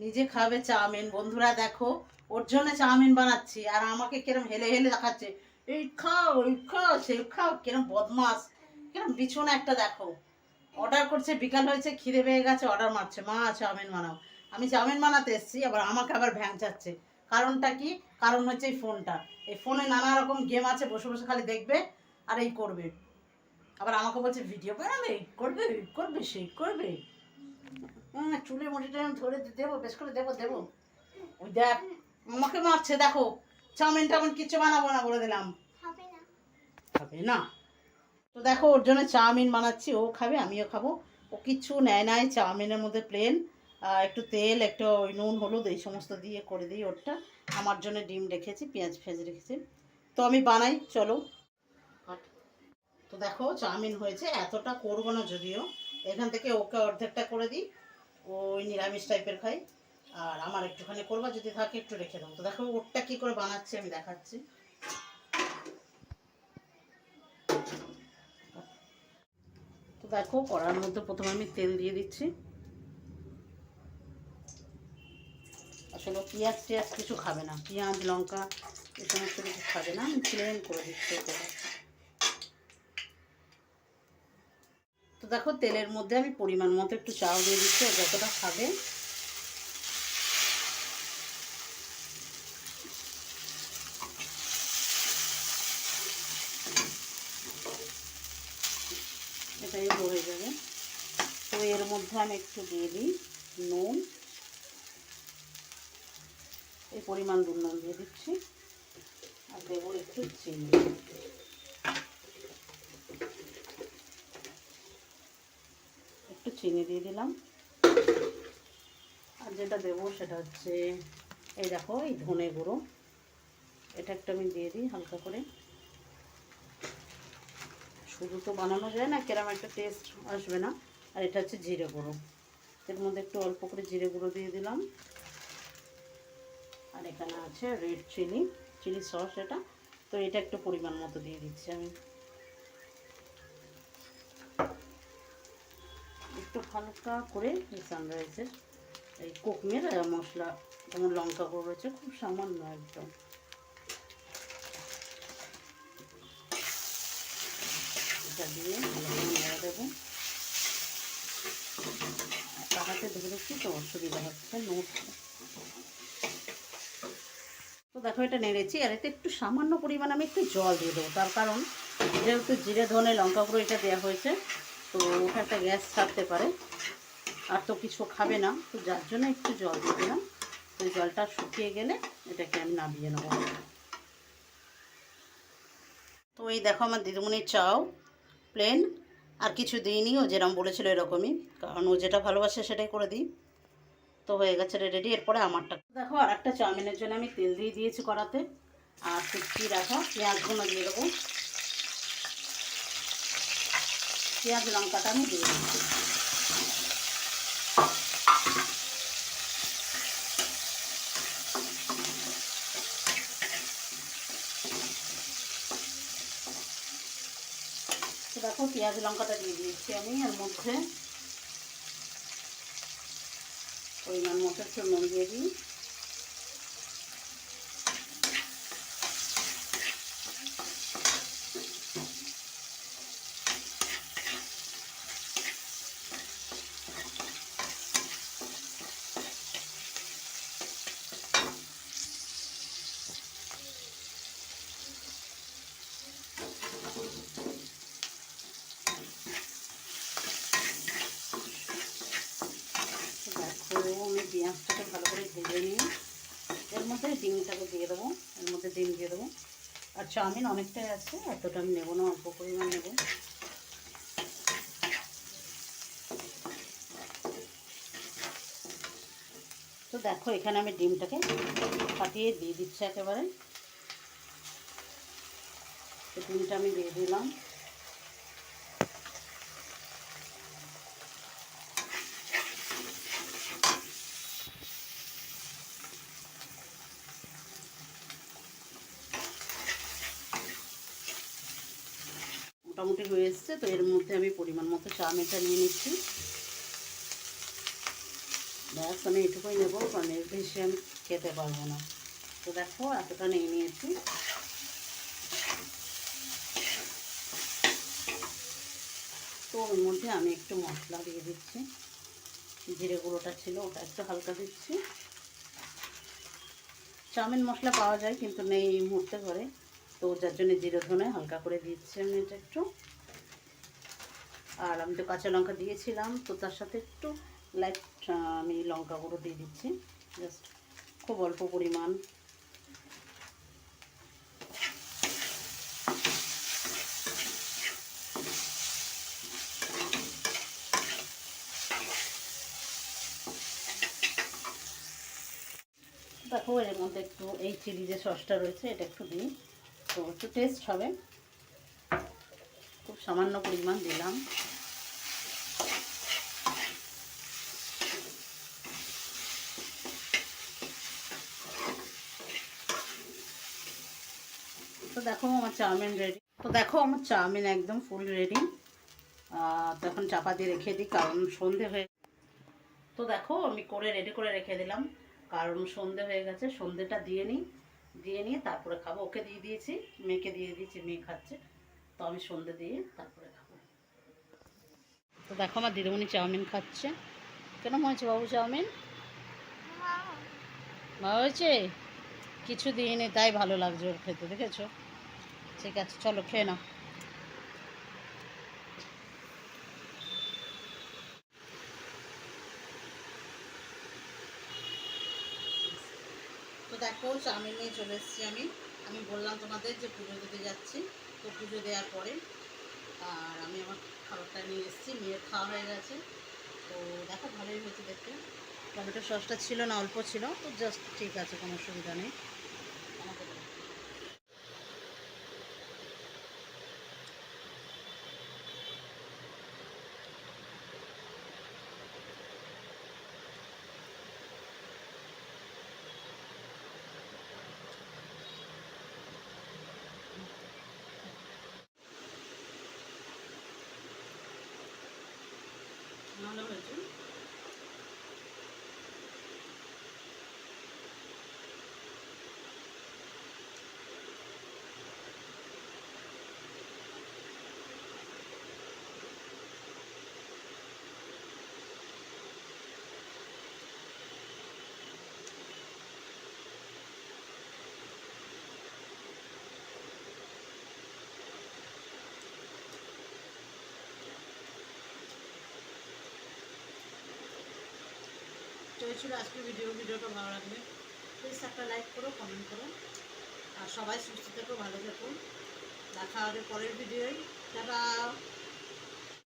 নিজে খাবে চাউমিন। বন্ধুরা দেখো, ওর জন্য চাউমিন বানাচ্ছি, আর আমাকে কিরম হেলে হেলে দেখাচ্ছে। এই খাও ওই খাও সেই খাও, কিরম বদমাস কিরম বিছুনা একটা দেখো। অর্ডার করছে, বিকাল হয়েছে, খিদে পেয়ে গেছে অর্ডার মারছে। মা, চাউমিন বানাও। আমি চাউমিন বানাতে এসেছি, আবার আমাকে আবার ভ্যাং চাচ্ছে। কারণটা কি? কারণ হচ্ছে এই ফোনটা। এই ফোনে নানা রকম গেম আছে, বসে বসে খালি দেখবে আর এই করবে। আবার আমাকে বলছে ভিডিও বানাবে? এই করবে এই করবে, সেই করবে। চুলে আমি ধরে দেবো বেশ করে দেবো দেবো। ওই দেখ আমাকে মারছে দেখো। চাউমিন টাউমিন কিচ্ছু বানাবো না বলে দিলাম। খাবে না। তো দেখো ওর জন্য চাউমিন বানাচ্ছি ও খাবে আমিও খাব। ও কিচ্ছু নেয় নাই চাউমিনের মধ্যে প্লেন একটু তেল একটু ওই নুন হলুদ এই সমস্ত দিয়ে করে দিই ওরটা। আমার জন্য ডিম রেখেছি পেঁয়াজ ফেঁয়াজ রেখেছি। তো আমি বানাই চলো। তো দেখো চাউমিন হয়েছে এতটা করব না যদিও। এখান থেকে ওকে অর্ধেকটা করে দিই। ওই নিরামিষ টাইপের খাই। আর আমার একটুখানি করবা যদি থাকে একটু রেখে দেবো। তো দেখো ওরটা কী করে বানাচ্ছি আমি দেখাচ্ছি। তো দেখো, কড়ার মধ্যে প্রথমে আমি তেল দিয়ে দিচ্ছি। আসলে পেঁয়াজ টিয়াজ কিছু খাবে না। পেঁয়াজ, লঙ্কা এই সমস্ত কিছু খাবে না। আমি প্লেন করে দিচ্ছি ওকে। দেখো, তেলের মধ্যে আমি পরিমাণ মতো একটু চাল দিয়ে দিচ্ছি, ও যতটা খাবে। এটাই হয়ে যাবে। তো এর মধ্যে আমি একটু দিয়ে দিই নুন। এই পরিমাণ নুন দিয়ে দিচ্ছি। আর দেবো একটু চিনি একটু চিনি দিয়ে দিলাম। আর যেটা দেবো সেটা হচ্ছে, এই দেখো, এই ধনে গুঁড়ো। এটা একটা আমি দিয়ে দিই হালকা করে। শুধু তো বানানো যায় না, কেরম একটা টেস্ট আসবে না। আর এটা হচ্ছে জিরে গুঁড়ো। এর মধ্যে একটু অল্প করে জিরে গুঁড়ো দিয়ে দিলাম। আর এখানে আছে রেড চিলি চিলি সস এটা। তো এটা একটু পরিমাণ মতো দিয়ে দিচ্ছি আমি। একটু হালকা করে এই সানরাইসের এই কোকমের মশলা, যেমন লঙ্কা গুঁড়ো রয়েছে, খুব সামান্য একদম। এটা দিয়ে নেড়ে দেবো। তাহাতে ধরেছি তো, অসুবিধা হচ্ছে তো দেখো, এটা নেড়েছি, আর এতে একটু সামান্য পরিমাণ আমি একটু জল দিয়ে দেবো। তার কারণ, যেহেতু জিরে, ধনে, লঙ্কা গুঁড়ো এটা দেওয়া হয়েছে তো একটা গ্যাস ছাড়তে পারে। আর তো কিছু খাবে না, তো যার জন্য একটু জল দিয়ে দিলাম। তো জলটা শুকিয়ে গেলে এটাকে আমি নামিয়ে নেব। তো এই দেখো আমার দিদিমণির চাও প্লেন আর কিছু দিইনি, ও যেরকম বলেছিল এরকমই। কারণ ও যেটা ভালোবাসে সেটাই করে দিই। তো হয়ে গেছে রেডি এরপরে আমারটা। দেখো আর একটা চাউমিনের জন্য আমি তেল দিয়ে দিয়েছি কড়াতে। আর কুচি রাখা পেঁয়াজগুলো দিয়ে দেবো। পেঁয়াজ, লঙ্কাটা আমি দিয়ে দিচ্ছি। দেখো, পেঁয়াজ, লঙ্কাটা দিয়ে দিয়েছি আমি এর মধ্যে। পরিমাণ মতো একটু নুন দিয়ে দিই তো পেঁয়াজটাকে ভালো করে ভেজে নিয়ে এর মধ্যে ডিমটাকে দিয়ে দেবো, এর মধ্যে ডিম দিয়ে দেবো। আর চাউমিন অনেকটাই আছে, এতটা আমি নেব না, অল্প পরিমাণ নেব। তো দেখো, এখানে আমি ডিমটাকে ফাটিয়ে দিয়ে দিচ্ছি একেবারে। ডিমটা আমি দিয়ে দিলাম। মোটামুটি হয়ে এসছে, তো এর মধ্যে আমি পরিমাণ মতো চাউমিনটা নিয়ে নিচ্ছি। ব্যাস, আমি এটুকুই নেব, কারণ এর বেশি আমি খেতে পারব না। তো দেখো, এতটা নিয়ে নিয়েছি। তো ওর মধ্যে আমি একটু মশলা দিয়ে দিচ্ছি। জিরে গুঁড়োটা ছিল, ওটা একটু হালকা দিচ্ছি। চাউমিন মশলা পাওয়া যায়, কিন্তু নেই এই মুহূর্তে ঘরে। তো যার জন্য জিরো ধনে হালকা করে দিচ্ছি আমি এটা একটু। আর আমি তো কাঁচা লঙ্কা দিয়েছিলাম, তো তার সাথে একটু লাইট, আমি লঙ্কা গুঁড়ো দিয়ে দিচ্ছি। জাস্ট খুব অল্প পরিমাণ। দেখো, এর মধ্যে একটু এই চিলি যে সসটা রয়েছে, এটা একটু দিই। তো একটু টেস্ট হবে। খুব সামান্য পরিমাণ দিলাম। তো দেখো আমার চাউমিন রেডি তো দেখো আমার চাউমিন একদম ফুল রেডি তখন চাপা দিয়ে রেখে দিই, কারণ সন্ধে হয়ে তো দেখো আমি করে রেডি করে রেখে দিলাম। কারণ সন্ধে হয়ে গেছে, সন্ধেটা দিয়ে নিই। দিয়ে নিয়ে তারপরে খাব। ওকে দিয়ে দিয়েছি, মেয়েকে দিয়ে দিয়েছি, মেয়ে খাচ্ছে। তো আমি সন্ধে দিয়ে তারপরে খাব। তো দেখো আমার দিদিমণি চাউমিন খাচ্ছে। কেন হয়েছে বাবু চাউমিন? ভালো হয়েছে? কিছু দিইনি, তাই ভালো লাগছে ওর খেতে, দেখেছ? ঠিক আছে, চলো খেয়ে নাও। দেখো চাউমিন নিয়ে চলে এসেছি আমি। আমি বললাম তোমাদের যে পুজো দিতে যাচ্ছি। তো পুজো দেওয়ার পরে, আর আমি আমার খাবারটা নিয়ে এসেছি, মেয়ের খাওয়া হয়ে গেছে। তো দেখো, ভালোই হয়েছে দেখতে। টমেটো সসটা ছিল না, অল্প ছিল। তো জাস্ট ঠিক আছে, কোনো অসুবিধা নেই। ভালো হয়েছে এই ছিল আজকের ভিডিও ভিডিওটা ভালো লাগবে প্লিজ একটা লাইক করো কমেন্ট করো। আর সবাই সুস্থ থেকো, ভালো থেকো। দেখা হবে পরের ভিডিওয় টাটা।